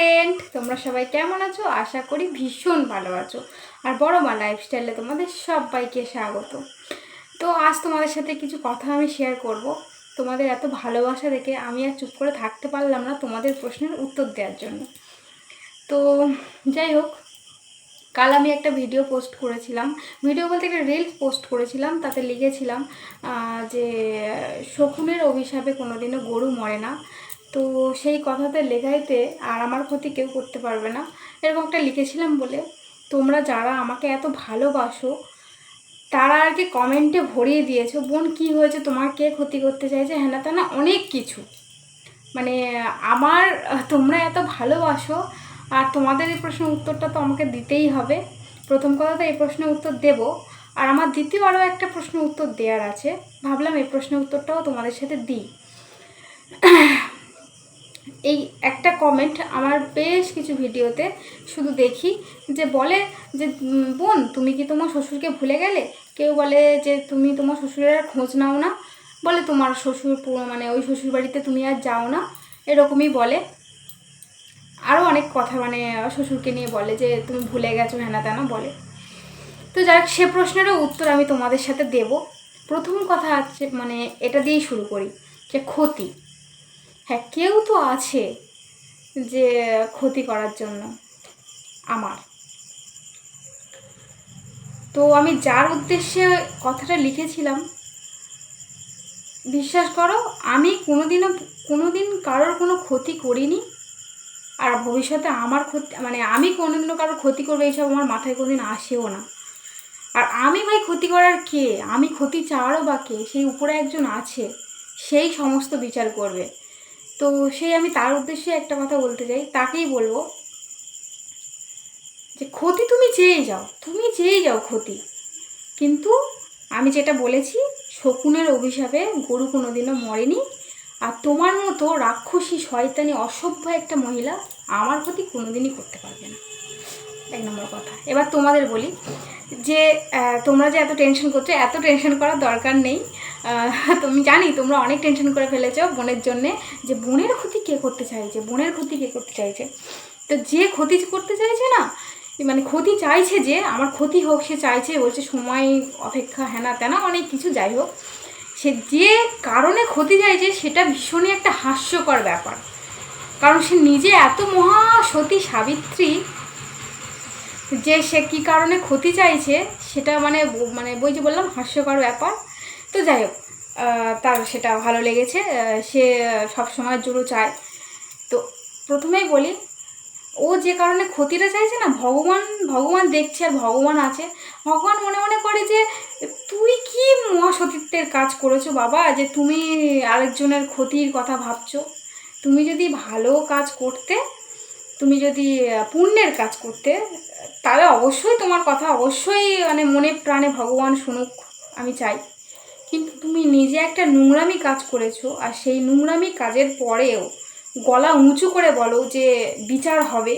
Friend তোমরা সবাই কেমন আছো? আশা করি ভীষণ ভালো আছো। আর বড় মা লাইফস্টাইলে তোমাদের সবাইকে স্বাগত। তো আজ তোমাদের সাথে কিছু কথা আমি শেয়ার করব। তোমাদের এত ভালোবাসা দেখে আমি আর চুপ করে থাকতে পারলাম না তোমাদের প্রশ্নের উত্তর দেওয়ার জন্য। তো যাই হোক, কাল আমি একটা ভিডিও পোস্ট করেছিলাম। ভিডিও বলতে একটা রিলস পোস্ট করেছিলাম, তাতে লিখেছিলাম যে শকুনের অভিশাপে কোনোদিনও গরু মরে না। তো সেই কথাতে লেখাইতে আর আমার ক্ষতি কেউ করতে পারবে না। এরকম একটা লিখেছিলাম বলে, তোমরা যারা আমাকে এত ভালোবাসো, তারা আর কি কমেন্টে ভরিয়ে দিয়েছ। বোন, কি হয়েছে? তোমার কে ক্ষতি করতে চাইছে? হ্যাঁ না তা না, অনেক কিছু। মানে আমার, তোমরা এত ভালোবাসো, আর তোমাদের এই প্রশ্নের উত্তরটা তো আমাকে দিতেই হবে। প্রথম কথা তো এই প্রশ্নের উত্তর দেব। আর আমার দ্বিতীয় আরও একটা প্রশ্ন উত্তর দেওয়ার আছে। ভাবলাম এই প্রশ্নের উত্তরটাও তোমাদের সাথে দিই। এই একটা কমেন্ট আমার বেশ কিছু ভিডিওতে শুধু দেখি যে বলে যে বোন, তুমি কি তোমার শ্বশুরকে ভুলে গেলে? কেউ বলে যে, তুমি তোমার শ্বশুরের আর খোঁজ নাও না। বলে তোমার শ্বশুর পুরো মানে ওই শ্বশুর বাড়িতে তুমি আর যাও না। এরকমই বলে। আরও অনেক কথা মানে শ্বশুরকে নিয়ে বলে যে, তুমি ভুলে গেছো হ্যানা তেনা, বলে। তো যাই সে প্রশ্নেরও উত্তর আমি তোমাদের সাথে দেব। প্রথম কথা হচ্ছে মানে এটা দিয়েই শুরু করি, যে ক্ষতি। হ্যাঁ কেউ তো আছে যে ক্ষতি করার জন্য আমার। তো আমি যার উদ্দেশ্যে কথাটা লিখেছিলাম, বিশ্বাস করো, আমি কোনোদিনও, কোনোদিন কারোর কোনো ক্ষতি করিনি, আর ভবিষ্যতে আমার ক্ষতি মানে আমি কোনোদিনও কারোর ক্ষতি করবে এইসব আমার মাথায় কোনোদিন আসেও না। আর আমি ভাই ক্ষতি করার কে? আমি ক্ষতি চাওয়ারও বা কে? সেই উপরে একজন আছে, সেই সমস্ত বিচার করবে। তো সেই আমি তার উদ্দেশ্যে একটা কথা বলতে চাই, তাকেই বলব যে ক্ষতি তুমি চেয়েই যাও, তুমি চেয়েই যাও ক্ষতি। কিন্তু আমি যেটা বলেছি, শকুনের অভিশাপে গরু কোনোদিনও মরেনি। আর তোমার মতো রাক্ষসী, শয়তানি, অসভ্য একটা মহিলা আমার ক্ষতি কোনোদিনই করতে পারবে না। এক নম্বর কথা। এবার তোমাদের বলি যে তোমরা যে এত টেনশন করছ, এত টেনশন করার দরকার নেই। তুমি জানি তোমরা অনেক টেনশন করে ফেলেছো বোনের জন্যে, যে বোনের ক্ষতি কে করতে চাইছে, বোনের ক্ষতি কে করতে চাইছে? তো যে ক্ষতি করতে চাইছে না মানে ক্ষতি চাইছে যে, আমার ক্ষতি হোক, সে চাইছে, বলছে সময়, অপেক্ষা, হেনা তেনা, অনেক কিছু, যাই হোক। সে যে কারণে ক্ষতি চাইছে, সেটা ভীষণই একটা হাস্যকর ব্যাপার। কারণ সে নিজে এত মহা সতী সাবিত্রী যে সে কী কারণে ক্ষতি চাইছে সেটা মানে মানে বই যে বললাম, হাস্যকর ব্যাপার। তো যাই হোক তার সেটা ভালো লেগেছে সে সব সময়ের জন্য চায়। তো প্রথমেই বলি, ও যে কারণে ক্ষতিটা চাইছে না, ভগবান ভগবান দেখছে আর ভগবান আছে। ভগবান মনে মনে করে যে, তুই কি মহাসতীত্বের কাজ করেছ বাবা? যে তুমি আরেকজনের ক্ষতির কথা ভাবছ। তুমি যদি ভালো কাজ করতে তুমি যদি পুণ্যের কাজ করতে, তাহলে অবশ্যই তোমার কথা অবশ্যই মানে মনে প্রাণে ভগবান শুনুক, আমি চাই। কিন্তু তুমি নিজে একটা নোংরামি কাজ করেছ, আর সেই নোংরামি কাজের পরেও গলা উঁচু করে বলো যে বিচার হবে,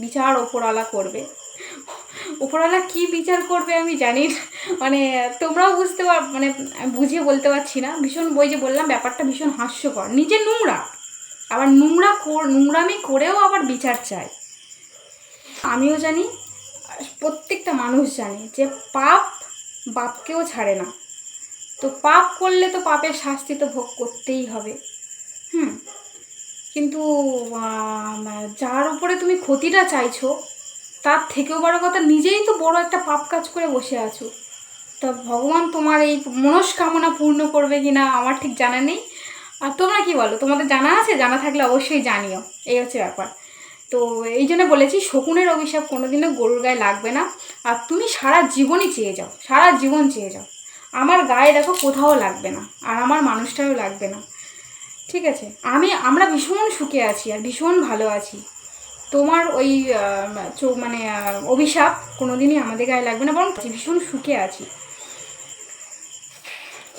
বিচার ওপরওয়ালা করবে। ওপরওয়ালা কি বিচার করবে আমি জানি মানে তোমরাও বুঝতে পার মানে বুঝিয়ে বলতে পারছি না। ভীষণ বই যে বললাম, ব্যাপারটা ভীষণ হাস্যকর। নিজে নোংরা। আবার নোংরা নোংরামি করেও আবার বিচার চায়। আমিও জানি প্রত্যেকটা মানুষ জানে যে পাপ বাপকেও ছাড়ে না। তো পাপ করলে তো পাপের শাস্তি তো ভোগ করতেই হবে। হুম, কিন্তু যার উপরে তুমি ক্ষতিটা চাইছো, তার থেকেও বড় কথা, নিজেই তো বড় একটা পাপ কাজ করে বসে আছো। তা ভগবান তোমার এই মনস্কামনা পূর্ণ করবে কি না আমার ঠিক জানা নেই। আর তোমরা কি বলো? তোমাদের জানা আছে? জানা থাকলে অবশ্যই জানিও। এই হচ্ছে ব্যাপার। তো এই জন্য বলেছি শকুনের অভিশাপ কোনোদিনও গরুর গায়ে লাগবে না। আর তুমি সারা জীবনই চেয়ে যাও। সারা জীবন চেয়ে যাও। আমার গায়ে দেখো কোথাও লাগবে না। আর আমার মানুষটাও লাগবে না। ঠিক আছে? আমি আমরা ভীষণ সুখে আছি আর ভীষণ ভালো আছি। তোমার ওই আহ, চো- মানে অভিশাপ কোনোদিনই আমাদের গায়ে লাগবে না বরং ভীষণ সুখে আছি।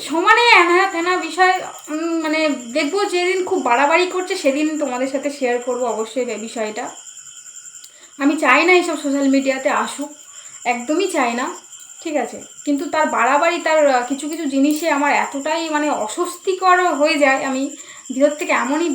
সমানে এনা তেনা বিষয় দেখব যেদিন খুব বাড়াবাড়ি করছে, সেদিন তোমাদের সাথে শেয়ার করব অবশ্যই বিষয়টা। আমি চাই না এইসব সোশ্যাল মিডিয়াতে আসুক, একদমই চাই না, ঠিক আছে? কিন্তু তার বাড়াবাড়ি, তার কিছু কিছু জিনিসে আমার এতটাই মানে অস্বস্তিকর হয়ে যায়, আমি ভিতর থেকে এমনই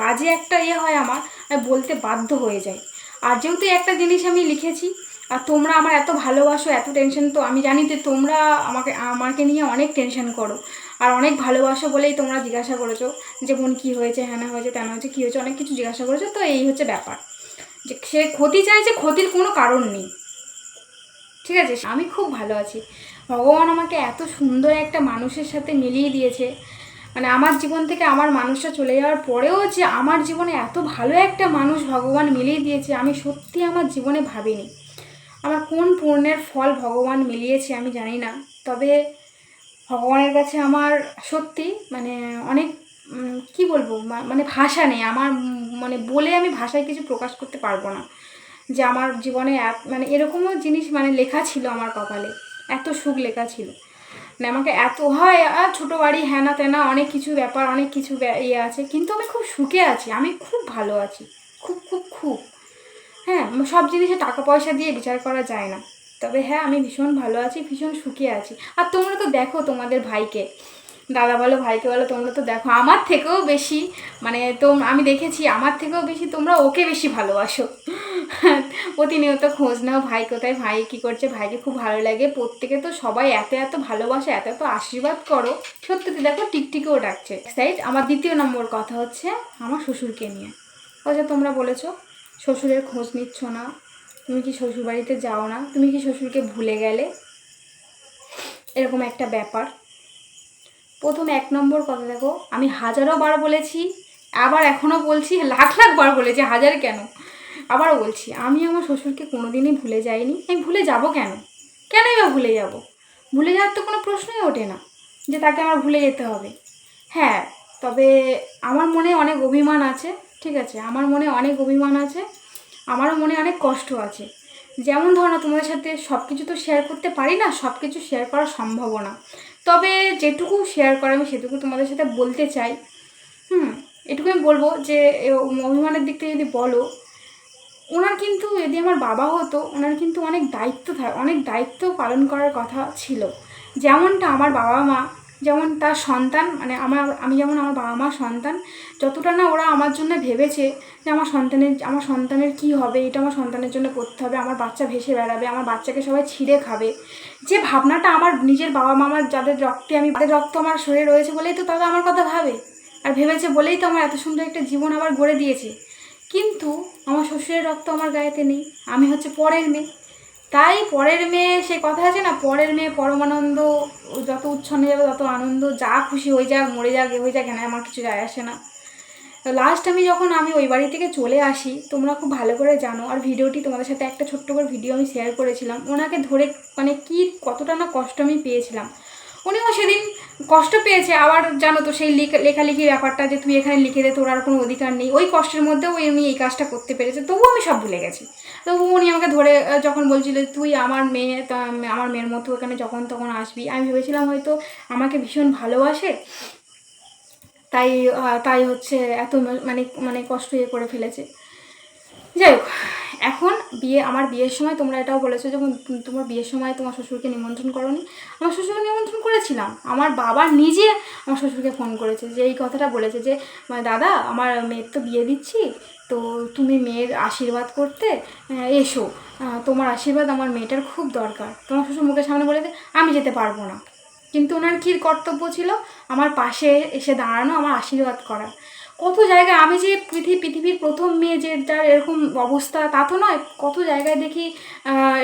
বাজে একটা ইয়ে হয় আমার, আমি বলতে বাধ্য হয়ে যায় আর যেহেতু একটা জিনিস আমি লিখেছি আর তোমরা আমার এত ভালোবাসো, এত টেনশন তো আমি জানি যে তোমরা আমাকে আমাকে নিয়ে অনেক টেনশন করো। আর অনেক ভালোবাসো বলেই তোমরা জিজ্ঞাসা করেছ যে, বোন, কী হয়েছে? হ্যানা হয়েছে? তেনা হয়েছে? কী হয়েছে? অনেক কিছু জিজ্ঞাসা করেছ, তো এই হচ্ছে ব্যাপার। যে সে ক্ষতি চাইছে, ক্ষতির কোনো কারণ নেই। ঠিক আছে? আমি খুব ভালো আছি। ভগবান আমাকে এত সুন্দর একটা মানুষের সাথে মিলিয়ে দিয়েছে। মানে আমার জীবন থেকে আমার মানুষটা চলে যাওয়ার পরেও যে আমার জীবনে এত ভালো একটা মানুষ ভগবান মিলিয়ে দিয়েছে, আমি সত্যি আমার জীবনে ভাবিনি। আমার কোন পূর্ণের ফল ভগবান মিলিয়েছে আমি জানি না। তবে ভগবানের কাছে আমার সত্যি মানে অনেক কি বলব মানে ভাষা নেই। আমার মানে বলে আমি ভাষায় কিছু প্রকাশ করতে পারব না। যে আমার জীবনে এত- মানে এরকমও জিনিস মানে লেখা ছিল আমার কপালে। এত সুখ লেখা ছিল। মানে আমাকে এত, হয় আর ছোটো বাড়ি হ্যানা ত্যানা অনেক কিছু ব্যাপার, অনেক কিছু ইয়ে আছে। কিন্তু আমি খুব সুখে আছি। আমি খুব ভালো আছি। খুব খুব খুব। হ্যাঁ সব জিনিসে টাকা পয়সা দিয়ে বিচার করা যায় না। তবে হ্যাঁ আমি ভীষণ ভালো আছি, ভীষণ সুখে আছি। আর তোমরা তো দেখো তোমাদের ভাইকে। দাদা বলো, ভাইকে বলো, তোমরা তো দেখো। আমার থেকেও বেশি মানে তো আমি দেখেছি, আমার থেকেও বেশি তোমরা ওকে বেশি ভালোবাসো। প্রতিনিয়ত খোঁজ নাও ভাই কোথায়, ভাই কী করছে, ভাইকে খুব ভালো লাগে। প্রত্যেকে তো সবাই এত এত ভালোবাসে, এত এত আশীর্বাদ করো। সত্যি দেখো, টিকটিকেও ডাকছে। সাইড আমার দ্বিতীয় নম্বর কথা হচ্ছে আমার শ্বশুরকে নিয়ে। যে তোমরা বলেছ শ্বশুরের খোঁজ নিচ্ছ না। তুমি কি শ্বশুরবাড়িতে যাও না? তুমি কি শ্বশুরকে ভুলে গেলে? এরকম একটা ব্যাপার। প্রথম এক নম্বর কথা দেখো, আমি হাজারো বার বলেছি, আবার এখনও বলছি, লাখ লাখ বার বলেছি, হাজার কেন? আবারও বলছি, আমি আমার শ্বশুরকে কোনোদিনই ভুলে যাইনি। আমি ভুলে যাব কেন? কেনই বা ভুলে যাব? ভুলে যাওয়ার তো কোনো প্রশ্নই ওঠে না যে তাকে আমার ভুলে যেতে হবে। হ্যাঁ তবে আমার মনে অনেক অভিমান আছে। ঠিক আছে, আমার মনে অনেক অভিমান আছে, আমারও মনে অনেক কষ্ট আছে। যেমন ধরো না, তোমাদের সাথে সব কিছু তো শেয়ার করতে পারি না সব কিছু শেয়ার করা সম্ভবও না। তবে যেটুকু শেয়ার করে আমি সেটুকু তোমাদের সাথে বলতে চাই। হুম, এটুকু আমি বলব যে অভিমানের দিক থেকে যদি বলো, ওনার কিন্তু যদি আমার বাবা হতো, ওনার কিন্তু অনেক দায়িত্ব থাকে অনেক দায়িত্ব পালন করার কথা ছিল। যেমনটা আমার বাবা মা যেমন তার সন্তান মানে আমার, আমি যেমন আমার বাবা মার সন্তান, যতটা না ওরা আমার জন্য ভেবেছে যে আমার সন্তানের আমার সন্তানের কি হবে, এটা আমার সন্তানের জন্য করতে হবে, আমার বাচ্চা ভেসে বেড়াবে, আমার বাচ্চাকে সবাই ছিঁড়ে খাবে। যে ভাবনাটা আমার নিজের বাবা মা আমার যাদের রক্তে আমি তাদের রক্ত আমার শরীরে রয়েছে বলেই তো তারা আমার কথা ভাবে, আর ভেবেছে বলেই তো আমার এত সুন্দর একটা জীবন আবার গড়ে দিয়েছে। কিন্তু আমার শ্বশুরের রক্ত আমার গায়েতে নেই, আমি হচ্ছে পরের মেয়ে। তাই পরের মেয়ে সে কথা আছে না? পরের মেয়ে পরমানন্দ যত উচ্ছন্নে যাবে তত আনন্দ, যা খুশি হয়ে যাক, মরে যাক, এ হয়ে যাক কেন আমার কিছু যায় আসে না। লাস্ট আমি যখন আমি ওই বাড়ি থেকে চলে আসি, তোমরা খুব ভালো করে জানো, আর ভিডিওটি তোমাদের সাথে একটা ছোট্ট করে ভিডিও আমি শেয়ার করেছিলাম, ওনাকে ধরে মানে কী কতটা না কষ্ট আমি পেয়েছিলাম। উনিও সেদিন কষ্ট পেয়েছে। আবার জানো তো সেই লেখা- লেখালেখির ব্যাপারটা যে তুই এখানে লিখে দে, তোর আর কোনো অধিকার নেই। ওই কষ্টের মধ্যেও উনি এই কাজটা করতে পেরেছে। তবুও আমি সব ভুলে গেছি। তবু উনি আমাকে ধরে যখন বলছিল তুই আমার মেয়ে আমার মেয়ের মতো এখানে যখন তখন আসবি। আমি ভেবেছিলাম হয়তো আমাকে ভীষণ ভালোবাসে। তাই তাই হচ্ছে এত মানে মানে কষ্ট ইয়ে করে ফেলেছে। যাই হোক, এখন বিয়ে, আমার বিয়ের সময় তোমরা এটাও বলেছ যখন তোমার বিয়ের সময় তোমার শ্বশুরকে নিমন্ত্রণ করোনি। আমার শ্বশুরকে নিমন্ত্রণ করেছিলাম। আমার বাবা নিজে আমার শ্বশুরকে ফোন করেছে যে, এই কথাটা বলেছে যে দাদা, আমার মেয়ের তো বিয়ে দিচ্ছি, তো তুমি মেয়ের আশীর্বাদ করতে এসো। তোমার আশীর্বাদ আমার মেয়েটার খুব দরকার। তোমার শ্বশুর মুখের সামনে বলেছে, আমি যেতে পারব না। কিন্তু ওনার কী কর্তব্য ছিল? আমার পাশে এসে দাঁড়ানো, আমার আশীর্বাদ করা। কত জায়গায় আমি যে পৃথিবী পৃথিবীর প্রথম মেয়ে যে যার এরকম অবস্থা, তা তো নয়। কত জায়গায় দেখি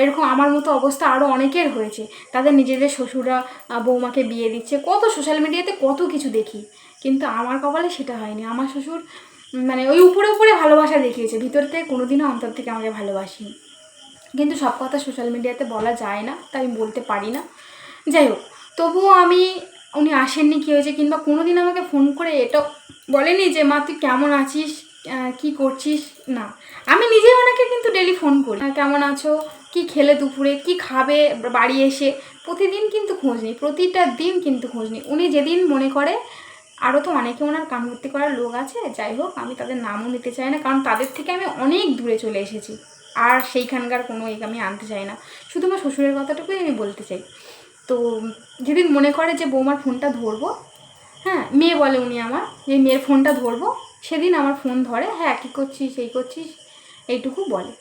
এরকম আমার মতো অবস্থা আরও অনেকের হয়েছে। তাদের নিজেদের শ্বশুরা বৌমাকে বিয়ে দিচ্ছে। কত সোশ্যাল মিডিয়াতে কত কিছু দেখি। কিন্তু আমার কপালে সেটা হয়নি। আমার শ্বশুর মানে ওই উপরে উপরে ভালোবাসা দেখিয়েছে। ভিতর থেকে কোনোদিনও অন্তর থেকে আমাকে ভালোবাসি কিন্তু সব কথা সোশ্যাল মিডিয়াতে বলা যায় না তাই বলতে পারি না। যাই হোক, তবুও আমি উনি আসেননি, কী হয়েছে? কিংবা কোনো দিন আমাকে ফোন করে এটা বলেনি যে, মা, তুই কেমন আছিস? কি করছিস? না। আমি নিজেই ওনাকে কিন্তু ডেলি ফোন করি। কেমন আছো? কি খেলে দুপুরে? কি খাবে বাড়ি এসে? প্রতিদিন কিন্তু খোঁজ নিই, প্রতিটা দিন কিন্তু খোঁজ নিই। উনি যেদিন মনে করে আরও তো অনেকে ওনার কান ভর্তি করার লোক আছে, যাই হোক, আমি তাদের নামও নিতে চাই না, কারণ তাদের থেকে আমি অনেক দূরে চলে এসেছি। আর সেইখানকার কোনো এ আমি আনতে চাই না। শুধু আমার শ্বশুরের কথাটুকুই আমি বলতে চাই। তো যেদিন মনে করে যে বৌমার ফোনটা ধরবো হ্যাঁ মেয়ে বলে উনি আমার, যে মেয়ের ফোনটা ধরবো, সেদিন আমার ফোন ধরে হ্যাঁ কী করছিস এই করছিস, এইটুকু বলে।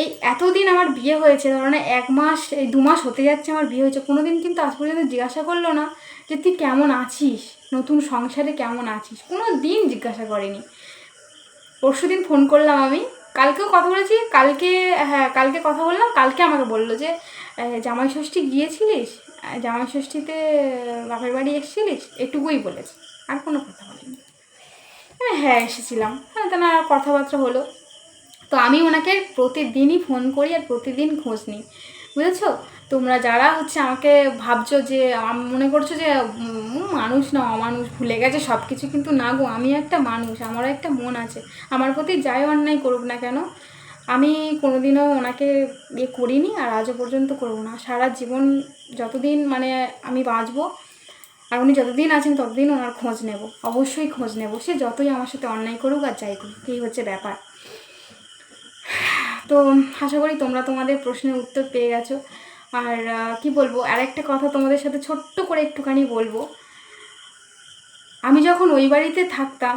এই এতদিন আমার বিয়ে হয়েছে, ধরো না, এক মাস, এই দু মাস হতে যাচ্ছে আমার বিয়ে হয়েছে কোনো দিন কিন্তু আজ পর্যন্ত জিজ্ঞাসা করল না যে তুই কেমন আছিস, নতুন সংসারে কেমন আছিস কোনো দিন জিজ্ঞাসা করেনি। পরশু দিন ফোন করলাম আমি, কালকেও কথা বলেছি, কালকে হ্যাঁ কালকে কথা বললাম, কালকে আমাকে বলল যে জামাই ষষ্ঠী গিয়েছিলিস? জামাই ষষ্ঠীতে বাপের বাড়ি এসেছিলিস এটুকুই বলেছে। আর কোনো কথা বলিনি। আমি হ্যাঁ এসেছিলাম। হ্যাঁ তা না কথাবার্তা হলো। তো আমি ওনাকে প্রতিদিনই ফোন করি আর প্রতিদিন খোঁজ নিই। বুঝেছ? তোমরা যারা হচ্ছে আমাকে ভাবছ যে মনে করছ যে মানুষ না, অমানুষ, ভুলে গেছে সব কিছু কিন্তু না গো, আমি একটা মানুষ, আমারও একটা মন আছে। আমার প্রতি যাই অন্যায় করুক না কেন আমি কোনোদিনও ওনাকে ইয়ে করিনি আর আজও পর্যন্ত করব না। সারা জীবন যতদিন মানে আমি বাঁচবো আর উনি যতদিন আছেন ততদিন ওনার খোঁজ নেব। অবশ্যই খোঁজ নেব। সে যতই আমার সাথে অন্যায় করুক আর যাই করুক, এই হচ্ছে ব্যাপার। তো আশা করি তোমরা তোমাদের প্রশ্নের উত্তর পেয়ে গেছো। আর কি বলব আর একটা কথা তোমাদের সাথে ছোট্ট করে একটুখানি বলব। আমি যখন ওই বাড়িতে থাকতাম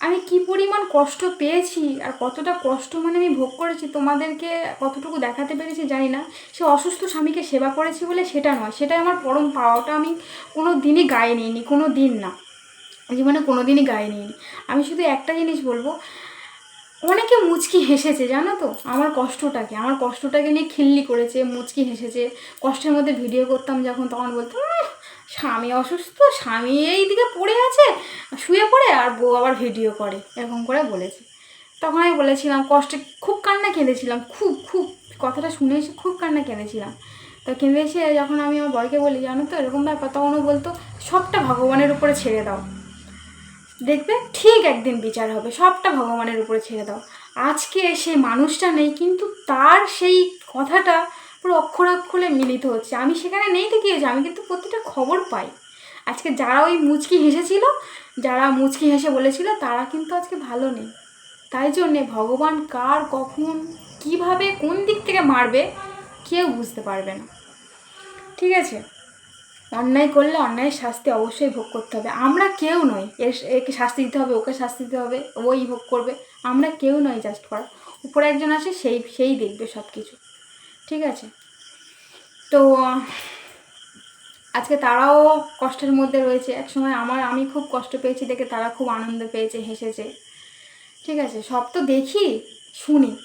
আমি কি পরিমাণ কষ্ট পেয়েছি আর কতটা কষ্ট মানে আমি ভোগ করেছি তোমাদেরকে কতটুকু দেখাতে পেরেছি জানি না। সে অসুস্থ স্বামীকে সেবা করেছি বলে সেটা নয়, সেটাই আমার পরম পাওয়াটা আমি কোনো দিনই গায়ে নিইনি কোনো দিন না। জীবনে কোনো দিনই গায়ে নিইনি। আমি শুধু একটা জিনিস বলব, অনেকে মুচকি হেসেছে, জানো তো? আমার কষ্টটাকে আমার কষ্টটাকে নিয়ে খিল্লি করেছে, মুচকি হেসেছে। কষ্টের মধ্যে ভিডিও করতাম যখন, তখন বলতো স্বামী অসুস্থ, স্বামী এই দিকে পড়ে আছে। শুয়ে পড়ে আর বউ আবার ভিডিও করে, এরকম করে বলেছে। তখন আমি বলেছিলাম, কষ্টে খুব কান্না কেঁদেছিলাম, খুব খুব, কথাটা শুনে এসে খুব কান্না কেঁদেছিলাম। তো কেঁদে এসে যখন আমি আমার বয়কে বলি, জানো তো, এরকম ব্যাপার? তখন ও বলতো, সবটা ভগবানের উপরে ছেড়ে দাও। দেখবে ঠিক একদিন বিচার হবে, সবটা ভগবানের উপরে ছেড়ে দাও। আজকে সেই মানুষটা নেই, কিন্তু তার সেই কথাটা পুরো অক্ষর অক্ষরে মিলিত হচ্ছে। আমি সেখানে নেই তো কি হয়েছে? আমি কিন্তু প্রতিটা খবর পাই। আজকে যারা ওই মুচকি হেসেছিল, যারা মুচকি হেসে বলেছিল, তারা কিন্তু আজকে ভালো নেই। তাই জন্যে ভগবান কার কখন, কীভাবে, কোন দিক থেকে মারবে, কেউ বুঝতে পারবে না। ঠিক আছে? অন্যায় করলে অন্যায়ের শাস্তি অবশ্যই ভোগ করতে হবে। আমরা কেউ নই। এর, একে শাস্তি দিতে হবে, ওকে শাস্তি দিতে হবে, ওই ভোগ করবে। আমরা কেউ নই জাস্ট করা। উপরে একজন আছে, সেই সেই দেখবে সব কিছু ঠিক আছে? তো আজকে তারাও কষ্টের মধ্যে রয়েছে। একসময় আমার, আমি খুব কষ্ট পেয়েছি দেখে তারা খুব আনন্দ পেয়েছে, হেসেছে। ঠিক আছে, সব তো দেখি, শুনি।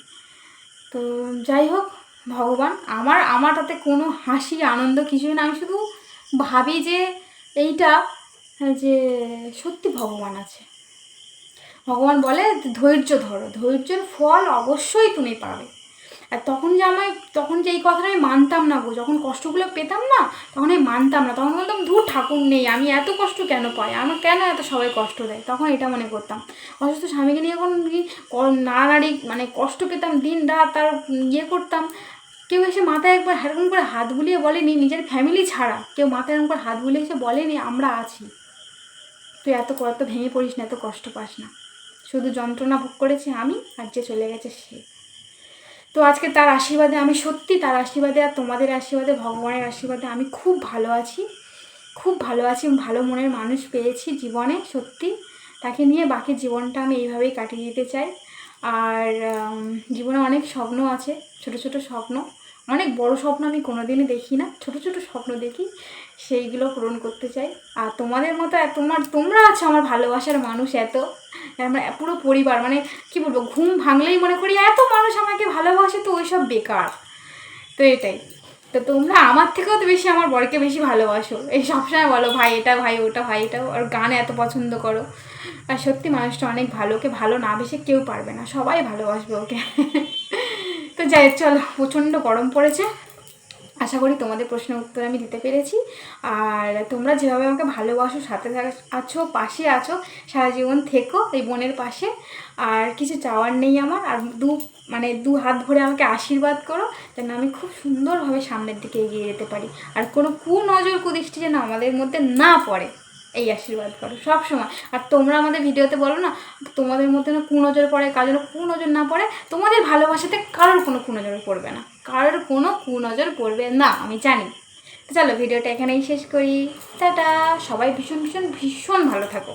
তো যাই হোক, ভগবান, আমার আমার তাতে কোনো হাসি, আনন্দ কিছুই না। আমি শুধু ভাবি যে এইটা যে সত্যি ভগবান আছে। ভগবান বলে ধৈর্য ধরো। ধৈর্যের ফল অবশ্যই তুমি পাবে। আর তখন যে আমায়, তখন যে এই কথাটা আমি মানতাম না গো, যখন কষ্টগুলো পেতাম না, তখন আমি মানতাম না। তখন বলতাম, ধূর, ঠাকুর নেই, আমি এত কষ্ট কেন পাই? আমার কেন এত সবাই কষ্ট দেয়? তখন এটা মনে করতাম। অসুস্থ স্বামীকে নিয়ে এখন ক- নাড়ানাড়ি মানে কষ্ট পেতাম, দিন রাত তার ইয়ে করতাম, কেউ এসে মাথায় একবার এরকম করে হাত বুলিয়ে বলেনি, নিজের ফ্যামিলি ছাড়া। কেউ মাথায় এরকম করে হাত বুলিয়ে এসে বলেনি, আমরা আছি। তুই এত কত ভেঙে পড়িস না, এত কষ্ট পাস না। শুধু যন্ত্রণা ভোগ করেছি আমি, আর যে চলে গেছে সে। তো আজকে তার আশীর্বাদে আমি সত্যি তার আশীর্বাদে আর তোমাদের আশীর্বাদে, ভগবানের আশীর্বাদে আমি খুব ভালো আছি। খুব ভালো আছি ভালো মনের মানুষ পেয়েছি জীবনে, সত্যি। তাকে নিয়ে বাকি জীবনটা আমি এইভাবেই কাটিয়ে দিতে চাই। আর জীবনে অনেক স্বপ্ন আছে, ছোট ছোট স্বপ্ন। অনেক বড় স্বপ্ন আমি কোনোদিনই দেখি না। ছোট ছোট স্বপ্ন দেখি, সেইগুলো পূরণ করতে চাই। আর তোমাদের মতো তোমার, তোমরা আছো আমার ভালোবাসার মানুষ এত। আমরা পুরো পরিবার মানে কি বলব, ঘুম ভাঙলেই মনে করি এত মানুষ আমাকে ভালোবাসে, তো ওইসব বেকার। তো এটাই। তো তোমরা আমার থেকেও তো বেশি, আমার বরকে বেশি ভালোবাসো। এই সবসময় বলো, ভাই, এটা ভাই, ওটা ভাই, এটা আর গান এত পছন্দ করো। আর সত্যি মানুষটা অনেক ভালো, ওকে ভালো না বেশি কেউ পারবে না। সবাই ভালোবাসবে ওকে। তো যাই চলো, প্রচণ্ড গরম পড়েছে। আশা করি তোমাদের প্রশ্নের উত্তর আমি দিতে পেরেছি। আর তোমরা যেভাবে আমাকে ভালোবাসো, সাথে আছো, পাশে আছো, সারা জীবন থেকো এই বোনের পাশে। আর কিছু চাওয়ার নেই আমার। আর দু মানে দু হাত ভরে আমাকে আশীর্বাদ করো, যেন আমি খুব সুন্দরভাবে সামনের দিকে এগিয়ে যেতে পারি। আর কোনো কুনজর কুদৃষ্টি যেন আমাদের মধ্যে না পড়ে। এই আশীর্বাদ করো, সব সময়। আর তোমরা আমাদের ভিডিওতে বলো না, তোমাদের মধ্যে না কুনজর পড়ে কারও যেন কুনজর না পড়ে, তোমাদের ভালোবাসাতে কারোর কোনো কুনজর পড়বে না। কারোর কোনো কুনজর পড়বে না, আমি জানি। চলো, ভিডিওটা এখানেই শেষ করি। টাটা! সবাই ভীষণ ভীষণ ভীষণ ভালো থাকো।